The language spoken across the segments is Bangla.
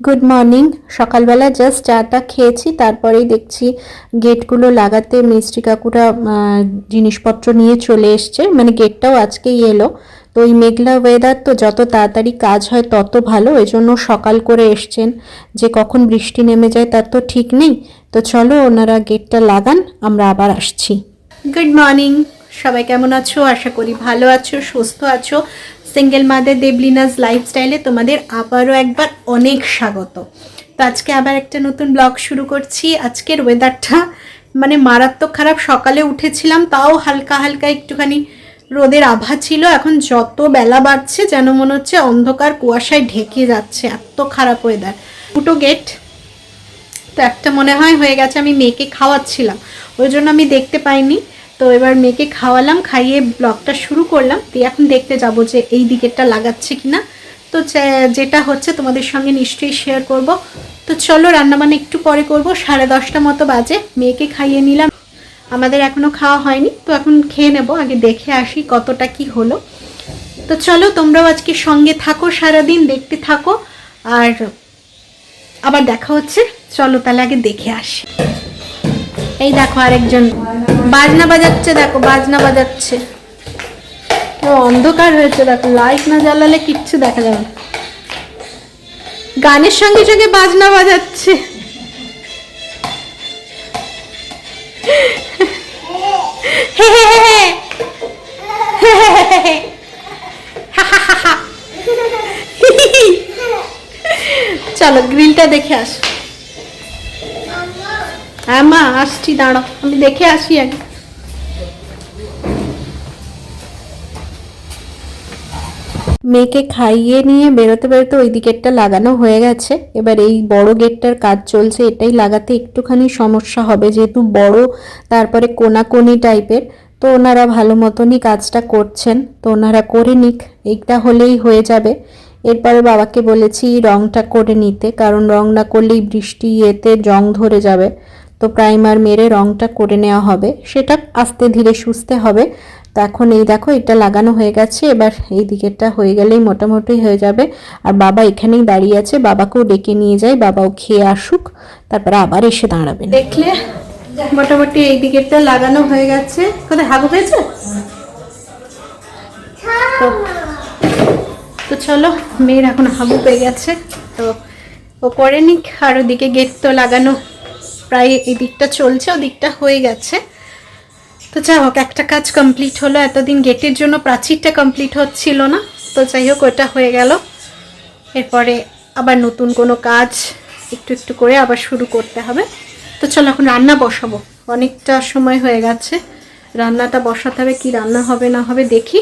গুড মর্নিং সকালবেলা জাস্ট চাটা খেয়েছি, তারপরেই দেখছি গেটগুলো লাগাতে মিস্ত্রি কাকুরা জিনিসপত্র নিয়ে চলে এসছে। মানে গেটটাও আজকেই এলো। তো ওই মেঘলা ওয়েদার তো যত তাড়াতাড়ি কাজ হয় তত ভালো। এই জন্য সকাল করে এসছেন যে কখন বৃষ্টি নেমে যায় তার তো ঠিক নেই। তো চলো ওনারা গেটটা লাগান, আমরা আবার আসছি। গুড মর্নিং সবাই কেমন আছো? আশা করি ভালো আছো, সুস্থ আছো। সিঙ্গেল মাদের দেবলিনাস লাইফস্টাইলে তোমাদের আবারও একবার অনেক স্বাগত। তো আজকে আবার একটা নতুন ব্লগ শুরু করছি। আজকের ওয়েদারটা মানে মারাত্মক খারাপ। সকালে উঠেছিলাম, তাও হালকা হালকা একটুখানি রোদের আভা ছিল। এখন যত বেলা বাড়ছে, যেন মনে হচ্ছে অন্ধকার কুয়াশায় ঢেকে যাচ্ছে। এত খারাপ ওয়েদার দুটো গেট তো একটা মনে হয় হয়ে গেছে আমি মেয়েকে খাওয়াচ্ছিলাম। ওই জন্য আমি দেখতে পাইনি। তো এবার মেয়েকে খাওয়ালাম, খাইয়ে ব্লগটা শুরু করলাম। দিয়ে এখন দেখতে যাব যে এই দিকেরটা লাগাচ্ছে কিনা। তো যেটা হচ্ছে তোমাদের সঙ্গে নিশ্চয়ই শেয়ার করব। তো চলো রান্না রান্নাবান্না একটু পরে করব। সাড়ে দশটা মতো বাজে, মেয়েকে খাইয়ে নিলাম। আমাদের এখনও খাওয়া হয়নি, তো এখন খেয়ে নেব, আগে দেখে আসি কতটা কি হলো। তো চলো তোমরাও আজকে সঙ্গে থাকো, সারাদিন দেখতে থাকো। আর আবার দেখা হচ্ছে। চলো তাহলে আগে দেখে আসি। এই দেখো আরেকজন। বাজনা বাজাচ্ছে, দেখো, বাজনা বাজাচ্ছে। অন্ধকার হয়েছে, দেখো, লাইট না জ্বালালে কিচ্ছু দেখা যাবে। গানের সঙ্গে সঙ্গে বাজনা বাজাচ্ছে। চলো, গ্রিলটা দেখে আস। হ্যাঁ মা, আসছি, দাঁড়াও, আমি দেখে আসি আগে। মেয়েকে খাইয়ে নিয়ে বেরোতে বেরোতে ওই দিকেরটা লাগানো হয়ে গেছে। এবার এই বড় গেটটার কাজ চলছে, এটাই লাগাতে একটুখানি সমস্যা হবে, যেহেতু বড়, তারপরে কোনাকোনি টাইপের। তো ওনারা ভালো মতনই কাজটা করছেন, তো ওনারা করে নিক, এইটা হলেই হয়ে যাবে। এরপরে বাবাকে বলেছি রংটা করে নিতে, কারণ রং না করলেই বৃষ্টি এতে জং ধরে যাবে। তো প্রাইমার মেরে রংটা করে নেওয়া হবে। সেটা আস্তে ধীরে সুস্থে হবে। তো এখন এই দেখো, এটা লাগানো হয়ে গেছে। এবার এই দিকেরটা হয়ে গেলেই মোটামুটি হয়ে যাবে। আর বাবা এখানেই দাঁড়িয়ে আছে। বাবাকেও ডেকে নিয়ে যাই বাবাও খেয়ে আসুক। তারপরে আবার এসে দাঁড়াবেন দেখলে? মোটামুটি এই দিকেরটা লাগানো হয়ে গেছে। কোথায়? হাগু হয়েছে? তো তো চলো, মেয়ের এখন হাবু পেয়ে গেছে। তো ও করে নিক। আর ওদিকে গেট তো লাগানো প্রায় এই দিকটা চলছে ওদিকটা হয়ে গেছে। তো যাই হোক, একটা কাজ কমপ্লিট হলো, এতদিন গেটের জন্য প্রাচীরটা কমপ্লিট হচ্ছিল না। তো যাই হোক, ওটা হয়ে গেল। এরপরে আবার নতুন কোনো কাজ একটু একটু করে আবার শুরু করতে হবে। তো চলো, এখন রান্না বসাবো। অনেকটা সময় হয়ে গেছে। রান্নাটা বসাতে হবে, কি রান্না হবে না হবে দেখি।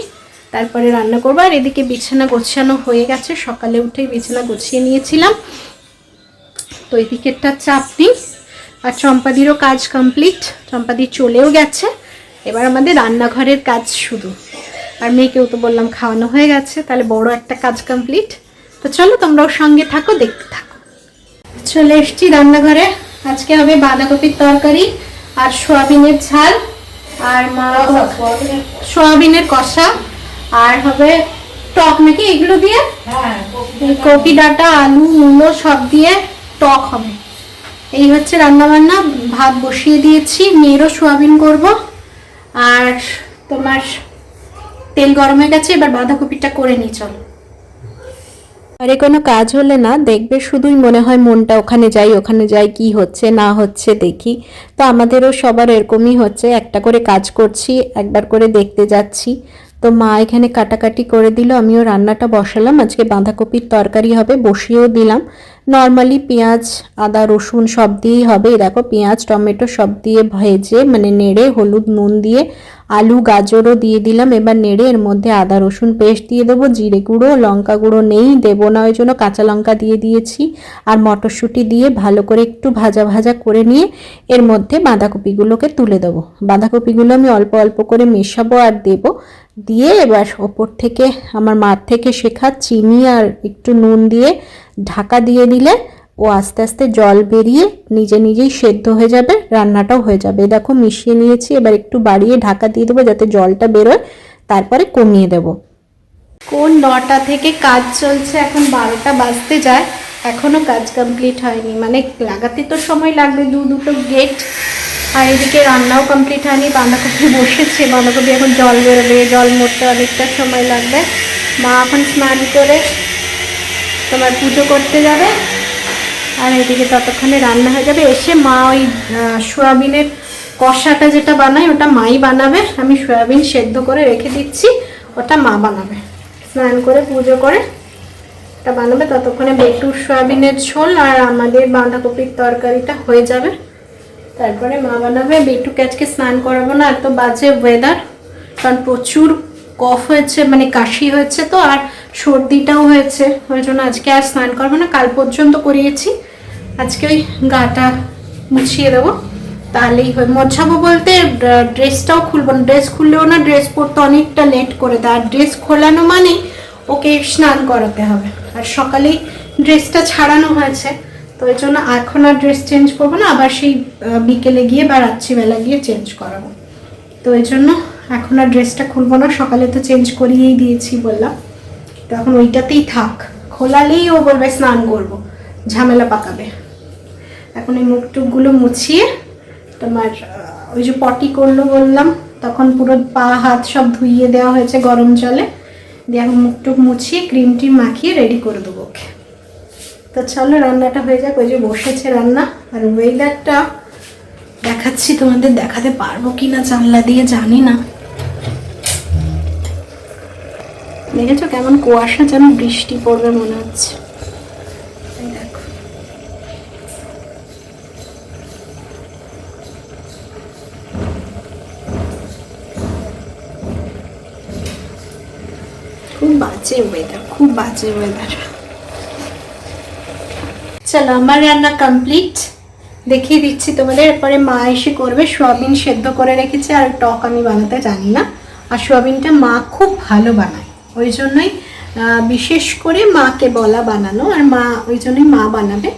তারপরে রান্না করব। আর এদিকে বিছানা গোছানো হয়ে গেছে। সকালে উঠেই বিছানা গুছিয়ে নিয়েছিলাম। তো এদিকেরটা চাপ নেই আর চম্পাদিরও কাজ কমপ্লিট চম্পাদি চলেও গেছে। এবার আমাদের রান্নাঘরের কাজ শুরু। আর মেয়েকেও তো বললাম খাওয়ানো হয়ে গেছে তাহলে বড় একটা কাজ কমপ্লিট তো চলো তোমরাও সঙ্গে থাকো দেখতে থাকো। চলে এসছি রান্নাঘরে। আজকে হবে বাঁধাকপির তরকারি আর সোয়াবিনের ঝাল আর মা সোয়াবিনের কষা আর হবে টক নাকি এগুলো দিয়ে? কপি ডাটা আলু মূলো সব দিয়ে টক হবে। এই হচ্ছে রান্নাবান্না। ভাত বসিয়ে দিয়েছি, মেয়েরও সোয়াবিন করব। আর তোমার তেল গরম হয়ে গেছে, এবার বাঁধাকপিটা করে নিই, চলো। আরে কোনো কাজ হলে না, দেখবে শুধুই মনে হয় মনটা ওখানে যাই ওখানে যাই, কি হচ্ছে, না হচ্ছে, দেখি। তো আমাদেরও সবার এরকমই হচ্ছে, একটা করে কাজ করছি, একবার করে দেখতে যাচ্ছি। তো মা এখানে কাটাকাটি করে দিল, আমিও রান্নাটা বসালাম। আজকে বাঁধাকপির তরকারি হবে, বসিয়েও দিলাম। নর্মালি পেঁয়াজ, আদা, রসুন সব দিয়েই হবে। এই দেখো, পেঁয়াজ, টমেটো সব দিয়ে ভেজে মানে নেড়ে, হলুদ, নুন দিয়ে আলু, গাজরও দিয়ে দিলাম। এবার নেড়ে এর মধ্যে আদা, রসুন পেস্ট দিয়ে দেবো। জিরে গুঁড়ো, লঙ্কা গুঁড়ো নেই, দেবো না, ওই জন্য কাঁচা লঙ্কা দিয়ে দিয়েছি। আর মটরশুঁটি দিয়ে ভালো করে একটু ভাজা ভাজা করে নিয়ে এর মধ্যে বাঁধাকপিগুলোকে তুলে দেবো। বাঁধাকপিগুলো আমি অল্প অল্প করে মেশাবো আর দেবো। দিয়ে এবার ওপর থেকে আমার মার থেকে শেখা চিনি আর একটু নুন দিয়ে ঢাকা দিয়ে দিলে ও আস্তে আস্তে জল বেরিয়ে নিজে নিজেই সেদ্ধ হয়ে যাবে, রান্নাটাও হয়ে যাবে। দেখো মিশিয়ে নিয়েছি, এবার একটু বাড়িয়ে ঢাকা দিয়ে দেবো যাতে জলটা বেরোয়, তারপরে কমিয়ে দেব। কোন নটা থেকে কাজ চলছে? এখন বারোটা বাজতে যায়। এখনও কাজ কমপ্লিট হয়নি। মানে লাগাতে তো সময় লাগবে, দু দুটো গেট আর এদিকে রান্নাও কমপ্লিট হয়নি, বাঁধাকপি বসেছে, বাঁধাকপি এখন জল বেরোবে, জল মরতে অনেকটা সময় লাগবে। মা এখন স্নান করে তোমার পুজো করতে যাবে, আর এদিকে ততক্ষণে রান্না হয়ে যাবে। এসে মা ওই সোয়াবিনের কষাটা যেটা বানায়, ওটা মাই বানাবে। আমি সয়াবিন সেদ্ধ করে রেখে দিচ্ছি, ওটা মা বানাবে। স্নান করে পুজো করে ওটা বানাবে, ততক্ষণে বেটুর সয়াবিনের ঝোল আর আমাদের বাঁধাকপির তরকারিটা হয়ে যাবে। তারপরে মা বানাবে বেটুকে আজকে স্নান করাবো না এত বাজে ওয়েদার কারণ প্রচুর কফ হয়েছে মানে কাশি হয়েছে তো, আর সর্দিটাও হয়েছে, ওই জন্য আজকে আর স্নান করব না, কাল পর্যন্ত করিয়েছি। আজকে ওই গাটা মুছিয়ে দেবো, তাহলেই হয়। মোছাবো বলতে ড্রেসটাও খুলবো না, ড্রেস খুললেও না, ড্রেস পরতে অনেকটা লেট করে দেয়, আর ড্রেস খোলানো মানে ওকে স্নান করাতে হবে। আর সকালেই ড্রেসটা ছাড়ানো হয়েছে। তো ওই জন্য এখন আর ড্রেস চেঞ্জ করব না, আবার সেই বিকেলে গিয়ে বা রাত্রিবেলা গিয়ে চেঞ্জ করাবো। তো ওই জন্য এখন আর ড্রেসটা খুলবো না, সকালে তো চেঞ্জ করিয়েই দিয়েছি বললাম। তো এখন ওইটাতেই থাক, খোলালেই ও বলবে স্নান করব, ঝামেলা পাকাবে। এখন এই মুখ টুকগুলো মুছিয়ে তোমার ওই যে পটি করল বললাম, তখন পুরো পা, হাত সব ধুইয়ে দেওয়া হয়েছে গরম জলে। দিয়ে আমি মুখ টুক মুছিয়ে ক্রিমটি মাখিয়ে রেডি করে দেবো, ওকে? তো চলো, রান্নাটা হয়ে যাক। ওই যে বসেছে রান্না। আর ওয়েদারটা দেখাচ্ছি, তোমাদের দেখাতে পারব কি না জানলা দিয়ে জানি না। দেখেছ কেমন কুয়াশা, যেন বৃষ্টি পড়বে মনে হচ্ছে এই দেখো খুব বাজে ওয়েদার খুব বাজে ওয়েদার চলো, আমার রান্না কমপ্লিট দেখিয়ে দিচ্ছি তোমাদের, এরপরে মা এসে করবে, সোয়াবিন সেদ্ধ করে রেখেছে, আর টক আমি বানাতে জানি না। আর সোয়াবিনটা মা খুব ভালো বানায়, ওই জন্যই বিশেষ করে মাকে বলা বানানো, আর মা, ওই জন্যই মা বানাবে।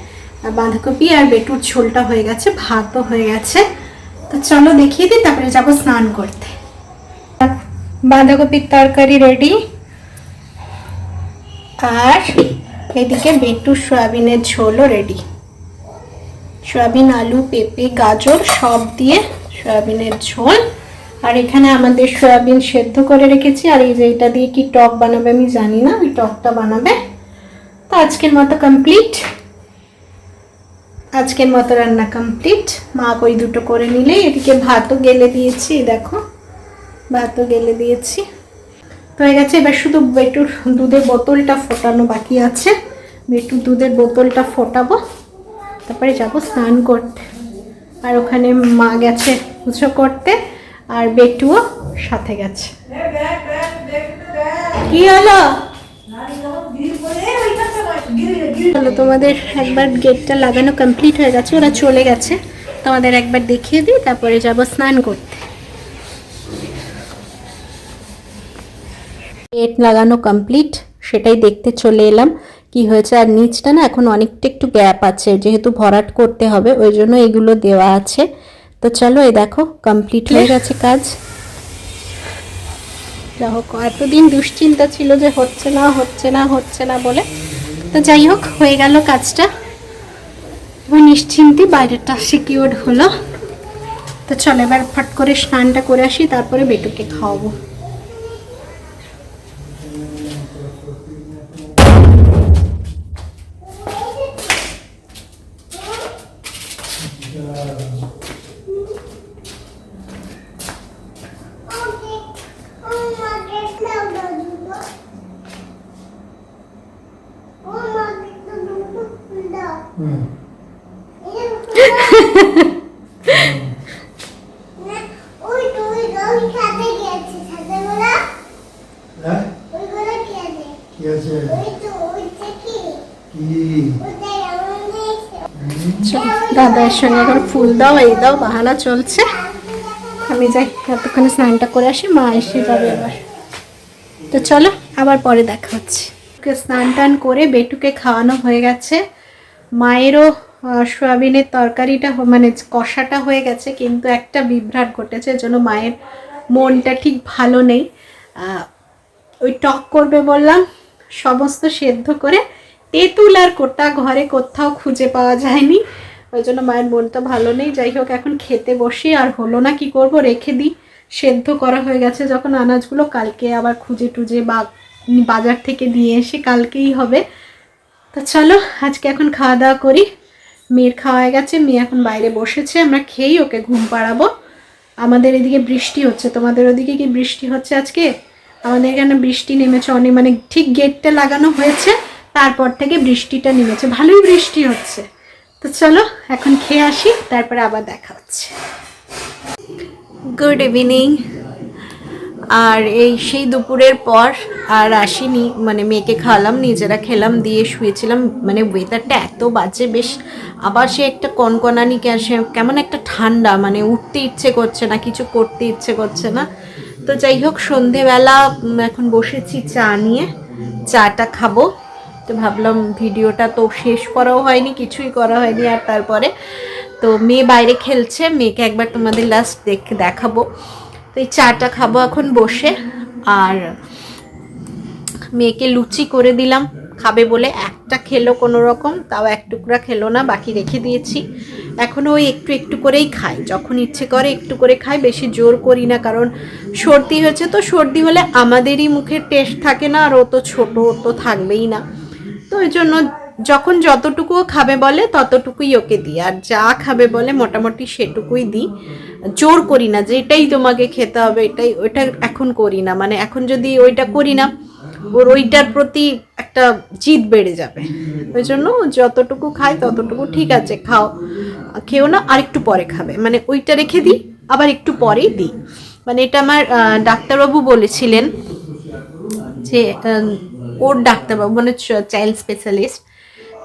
আর বাঁধাকপি আর বেটুর ঝোলটা হয়ে গেছে, ভাতও হয়ে গেছে। তো চলো দেখিয়ে দিই, তারপরে যাব স্নান করতে। বাঁধাকপির তরকারি রেডি আর এদিকে বেটু সয়াবিনের ঝোলও রেডি সয়াবিন, আলু, পেঁপে, গাজর সব দিয়ে সয়াবিনের ঝোল। আর এখানে আমাদের সয়াবিন সেদ্ধ করে রেখেছি। আর এই যে এটা দিয়ে কি টক বানাবে আমি জানি না, ওই টকটা বানাবে। তো আজকের মতো কমপ্লিট আজকের মতো রান্না কমপ্লিট মা ওই দুটো করে নিলে এদিকে ভাতও গেলে দিয়েছি, দেখো। ভাতও গেলে দিয়েছি। হয়ে গেছে। এবার শুধু বেটুর দুধের বোতলটা ফোটানো বাকি আছে। বেটুর দুধের বোতলটা ফোটাবো। তারপরে যাব স্নান করতে। আর ওখানে মা গেছে পুজো করতে, আর বেটুও সাথে গেছে। কি হলো? হলো তোমাদের একবার গেটটা লাগানো কমপ্লিট হয়ে গেছে, ওরা চলে গেছে। তোমাদের একবার দেখিয়ে দিই, তারপরে যাব স্নান করতে। গেট লাগানো কমপ্লিট সেটাই দেখতে চলে এলাম কি হয়েছে। আর নিচটা না এখন অনেকটা একটু গ্যাপ আছে, যেহেতু ভরাট করতে হবে, ওই জন্য এগুলো দেওয়া আছে। তো চলো এই দেখো কমপ্লিট হয়ে গেছে কাজ। যা এতদিন দুশ্চিন্তা ছিল যে হচ্ছে না হচ্ছে না হচ্ছে না বলে। তো যাই হোক, হয়ে গেল কাজটা। এবার নিশ্চিন্তে বাইরেটা সিকিউর হলো। তো চলো, এবার ফট করে স্নানটা করে আসি, তারপরে বেটুকে খাওয়াবো ওই তুই ওই খাতে গেছিস সাথে বলা হ্যাঁ ওইগুলো খেলে কি আছে ওই তো ওইটা কি কি ওটাই আমাদের চলো দাদার সঙ্গে এখন ফুল দাও, এই দাও, বাহানা চলছে। আমি যাই, এতক্ষণে স্নানটা করে আসি, মা এসে যাবে এবার। তো চলো, আবার পরে দেখা হচ্ছে। স্নান টান করে বেটুকে খাওয়ানো হয়ে গেছে। মায়েরও সয়াবিনের তরকারিটা মানে কষাটা হয়ে গেছে, কিন্তু একটা বিভ্রাট ঘটেছে জন্য মায়ের মনটা ঠিক ভালো নেই। ওই টক করবে বললাম, সমস্ত সেদ্ধ করে তেঁতুল আর কোটা ঘরে কোথাও খুঁজে পাওয়া যায়নি। ওই জন্য মায়ের মনটা ভালো নেই। যাই হোক, এখন খেতে বসি, আর হলো না, কি করব? রেখে দিই। সেদ্ধ করা হয়ে গেছে, যখন আনাজগুলো কালকে আবার খুঁজে টুজে বা বাজার থেকে দিয়ে এসে কালকেই হবে। তো চলো, আজকে এখন খাওয়া দাওয়া করি। মেয়ের খাওয়া গেছে, মেয়ে এখন বাইরে বসেছে, আমরা খেয়েই ওকে ঘুম পাড়াবো। আমাদের এদিকে বৃষ্টি হচ্ছে, তোমাদের ওদিকে কি বৃষ্টি হচ্ছে আজকে? আমাদের এখানে বৃষ্টি নেমেছে অনেক মানে ঠিক গেটটা লাগানো হয়েছে, তারপর থেকে বৃষ্টিটা নেমেছে, ভালোই বৃষ্টি হচ্ছে। তো চলো, এখন খেয়ে আসি, তারপরে আবার দেখা হচ্ছে। গুড ইভিনিং আর এই সেই দুপুরের পর আর আসিনি মানে মেয়েকে খাওয়ালাম, নিজেরা খেলাম, দিয়ে শুয়েছিলাম মানে ওয়েদারটা এত বাজে, বেশ আবার সে একটা কনকনানি সে- কেমন একটা ঠান্ডা মানে উঠতে ইচ্ছে করছে না, কিছু করতে ইচ্ছে করছে না। তো যাই হোক, সন্ধেবেলা এখন বসেছি চা নিয়ে, চাটা খাব। তো ভাবলাম ভিডিওটা তো শেষ করাও হয়নি, কিছুই করা হয়নি আর তারপরে। তো মেয়ে বাইরে খেলছে, মেয়েকে একবার তোমাদের লাস্ট দেখে, দেখাবো। তো এই চাটা খাব এখন বসে। আর মেয়েকে লুচি করে দিলাম। খাবে বলে একটা খেলো কোনো রকম, তাও এক টুকরা খেলো না, বাকি রেখে দিয়েছি। এখনও ওই একটু একটু করেই খায় যখন ইচ্ছে করে একটু করে খায় বেশি জোর করি না, কারণ সর্দি হয়েছে তো সর্দি হলে আমাদেরই মুখের টেস্ট থাকে না, আর ও তো ছোটো, ও তো থাকবেই না। তো ওই জন্য যখন যতটুকু ও খাবে বলে, ততটুকুই ওকে দিই। আর যা খাবে বলে, মোটামুটি সেটুকুই দিই। জোর করি না যে এটাই তোমাকে খেতে হবে, এটাই, ওইটা এখন করি না। মানে এখন যদি ওইটা করি না, ওর ওইটার প্রতি একটা জিদ বেড়ে যাবে। ওই জন্য যতটুকু খায়, ততটুকু ঠিক আছে, খাও। খেও না, আর একটু পরে খাবে। মানে ওইটা রেখে দিই, আবার একটু পরেই দিই। মানে এটা আমার ডাক্তারবাবু বলেছিলেন যে ওর ডাক্তারবাবু মানে চাইল্ড স্পেশালিস্ট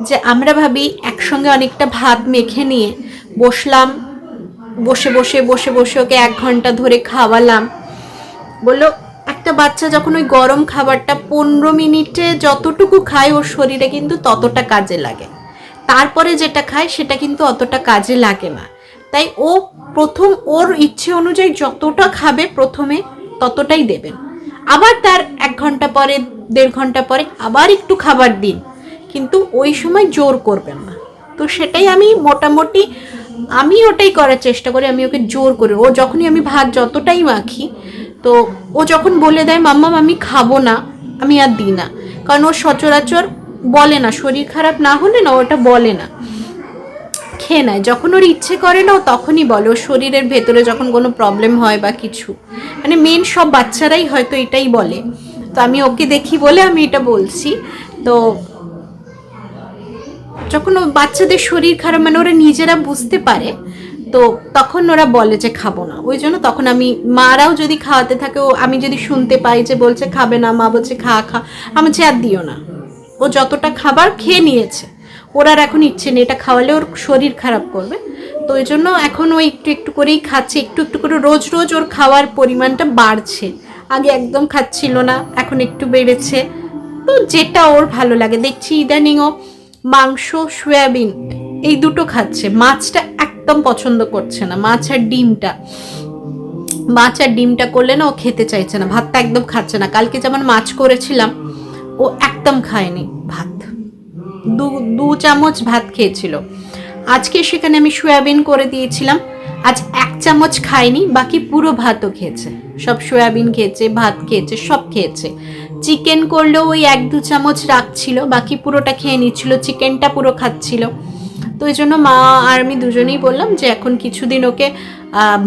যে আমরা ভাবি একসঙ্গে অনেকটা ভাত মেখে নিয়ে বসলাম, বসে বসে বসে বসে ওকে এক ঘণ্টা ধরে খাওয়ালাম। বলল, একটা বাচ্চা যখন ওই গরম খাবারটা পনেরো মিনিটে যতটুকু খায় ওর শরীরে কিন্তু ততটা কাজে লাগে। তারপরে যেটা খায় সেটা কিন্তু অতটা কাজে লাগে না। তাই ও প্রথম ওর ইচ্ছে অনুযায়ী যতটা খাবে প্রথমে ততটাই দেবেন। আবার তার এক ঘণ্টা পরে, দেড় ঘণ্টা পরে আবার একটু খাবার দিন। কিন্তু ওই সময় জোর করবেন না। তো সেটাই আমি মোটামুটি, আমি ওটাই করার চেষ্টা করি, আমি ওকে জোর করি। ও যখনই আমি ভাত যতটাই মাখি, তো ও যখন বলে দেয় মাম্মাম আমি খাব না, আমি আর দিই না। কারণ ও সচরাচর বলে না, শরীর খারাপ না হলে না ওটা বলে না। খেয়ে নেয়। যখন ওর ইচ্ছে করে না, ও তখনই বলে। ওর শরীরের ভেতরে যখন কোনো প্রবলেম হয় বা কিছু মানে মেন সব বাচ্চারাই হয়তো এটাই বলে। তো আমি ওকে দেখি বলে আমি এটা বলছি। তো যখন বাচ্চাদের শরীর খারাপ মানে ওরা নিজেরা বুঝতে পারে, তো তখন ওরা বলে যে খাব না। ওই জন্য তখন আমি, মারাও যদি খাওয়াতে থাকে, ও আমি যদি শুনতে পাই যে বলছে খাবে না, মা বলছে খা খা, আমি বলছি আর দিও না। ও যতটা খাবার খেয়ে নিয়েছে, ওর আর এখন ইচ্ছে নেই, এটা খাওয়ালে ওর শরীর খারাপ করবে। তো ওই জন্য এখন ও একটু একটু করেই খাচ্ছে, একটু একটু করে রোজ রোজ ওর খাওয়ার পরিমাণটা বাড়ছে। আগে একদম খাচ্ছিল না, এখন একটু বেড়েছে। তো যেটা ওর ভালো লাগে, দেখছি ইদানিং ও মাংস, সয়াবিন, এই দুটো খাচ্ছে। মাছটা একদম পছন্দ করছে না। মাছ আর ডিমটা। মাছ আর ডিমটা করলে না ও খেতে চাইছে না। ভাতটা একদম খাচ্ছে না। কালকে যেমন মাছ করেছিলাম, ও একদম খায়নি ভাত। দু দু চামচ ভাত খেয়েছিল। আজকে সেখানে আমি সয়াবিন করে দিয়েছিলাম। আজ এক চামচ খায়নি, বাকি পুরো ভাতও খেয়েছে। সব সয়াবিন খেয়েছে, ভাত খেয়েছে, সব খেয়েছে। চিকেন করলেও ওই এক দু চামচ রাখছিল, বাকি পুরোটা খেয়ে নিচ্ছিল চিকেনটা পুরো খাচ্ছিল। তো ওই জন্য মা আর আমি দুজনেই বললাম যে এখন কিছুদিন ওকে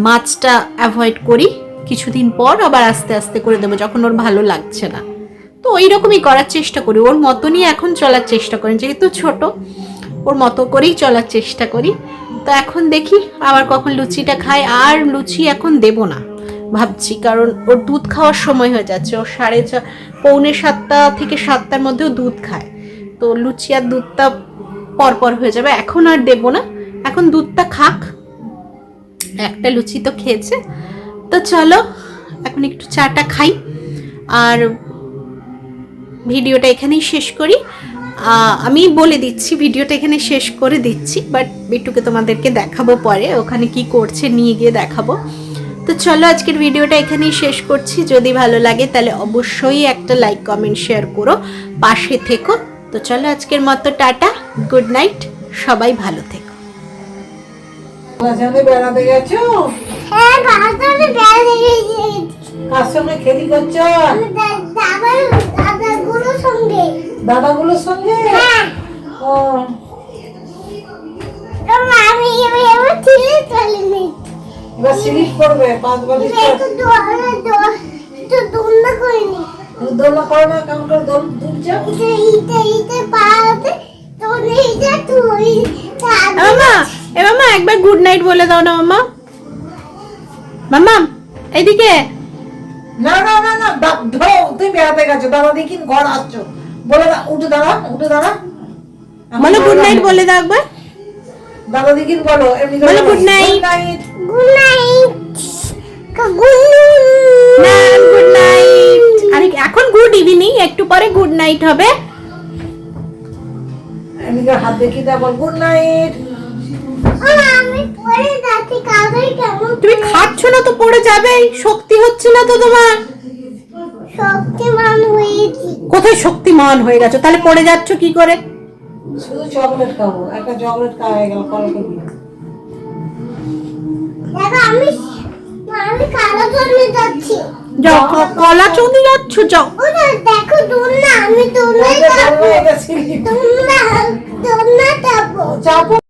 মাছটা অ্যাভয়েড করি, কিছুদিন পর আবার আস্তে আস্তে করে দেবো, যখন ওর ভালো লাগছে না। তো ওই রকমই করার চেষ্টা করি, ওর মতনই এখন চলার চেষ্টা করি, যেহেতু ছোট, ওর মতো করেই চলার চেষ্টা করি। তো এখন দেখি আবার কখন লুচিটা খায়, আর লুচি এখন দেব না। ভাবছি, কারণ ওর দুধ খাওয়ার সময় হয়ে যাচ্ছে। ওর সাড়ে ছ, পৌনে সাতটা থেকে সাতটার মধ্যেও দুধ খায়। তো লুচি আর দুধটা পরপর হয়ে যাবে। এখন আর দেবো না। এখন দুধটা খাক। একটা লুচি তো খেয়েছে। তো চলো, এখন একটু চাটা খাই। আর ভিডিওটা এখানেই শেষ করি। আমি বলে দিচ্ছি, ভিডিওটা এখানে শেষ করে দিচ্ছি বাট বিট্টুকে তোমাদেরকে দেখাবো পরে। ওখানে কি করছে নিয়ে গিয়ে দেখাবো। তো চলো আজকের ভিডিওটা এখানেই শেষ করছি। যদি ভালো লাগে তাহলে অবশ্যই একটা লাইক কমেন্ট শেয়ার করো। পাশে থেকো। তো চলো আজকের মতো টাটা গুড নাইট সবাই ভালো থেকো। বেড়াতে গেছো? হ্যাঁ বাজারে গেছি কার সঙ্গে খেলি করছ? দাদাগুলোর সঙ্গে। দাদাগুলোর সঙ্গে? হ্যাঁ। ও। তো আমি ছিলে চলিনি এবার স্লিপ করবে পাঁচ বালিশ একটু দোয়া দোয়া একটু দোলনা করিনি দোলনা করো না কেমন করে দোল দুলছো ইতে ইতে ইতে পা এইটা তুই মামা এ মামা একবার গুড নাইট বলে দাও না মামা। মামা এদিকে না না না না দা- ধরো তুমি বেড়াতে গেছো দাদা দেখি ঘর আসছো। বলে দা- উঠে দাঁড়া উঠে দাঁড়া। বলো গুড নাইট বলে দাও একবার। দাদা দেখিন বলো এমনি বলো good night good night good না গুড নাইট আরে এখন গুড ইভিনিং একটু পরে গুড নাইট হবে। এমনি হাত দেখি দা গুড নাইট আমি পরে যাচ্ছি কাগজ কেমন তুমি খাচ্ছ না তো পড়ে যাবেই শক্তি হচ্ছে না তো তোমার। শক্তিমান হয়েছি কোথায় শক্তিমান হয়ে গেছো? তাহলে পড়ে যাচ্ছ কি করে? শুধু চকলেট খাব একটা চকলেট খাওয়া হয়ে গেল কল যাও কলা চৌদি যাচ্ছ যাও। দেখো দোলনা আমি দোলনায় ওই যে যাব।